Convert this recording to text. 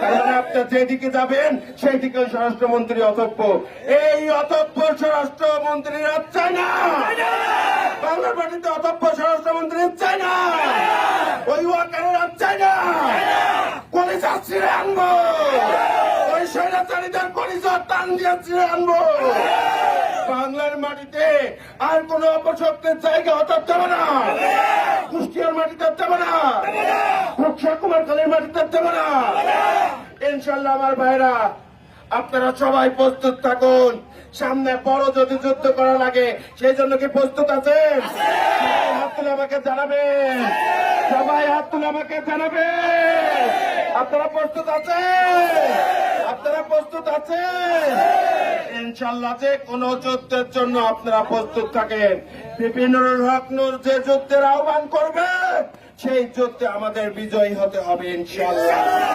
কারণ আপনার যেদিকে যাবেন সেই স্বরাষ্ট্রমন্ত্রী অতপ্য এই অতপ্য স্বরাষ্ট্রমন্ত্রী চায় না। বাংলার পার্টিতে অতপ্য স্বরাষ্ট্রমন্ত্রী চায় না। ওই ওয়াকারের চায় না। পুলিশ আসছিরে আনব। ওই স্বৈরাচারীদের পরিচয় টান দিয়ে আনব। বাংলার মাটিতে আর কোন অপশক্তের জায়গা দেবে না। কুষ্টিয়ার মাটিতে দেবে না। রক্ষা কুমার কালীর মাটিতে দেবে না। ইনশাল্লাহ আমার ভাইরা, আপনারা সবাই প্রস্তুত থাকুন। সামনে বড় যদি যুদ্ধ করা লাগে, সেই জন্য কি প্রস্তুত আছেন? হাত তুলে আমাকে জানাবেন। সবাই হাত তুলে আমাকে জানাবেন। আপনারা প্রস্তুত আছেন? আপনারা প্রস্তুত আছেন? ইনশাল্লাহ যে কোন যুদ্ধের জন্য আপনারা প্রস্তুত থাকেন। বিভিন্ন রত্নর যে যুদ্ধের আহ্বান করবে, সেই যুদ্ধে আমাদের বিজয়ী হতে হবে ইনশাল্লাহ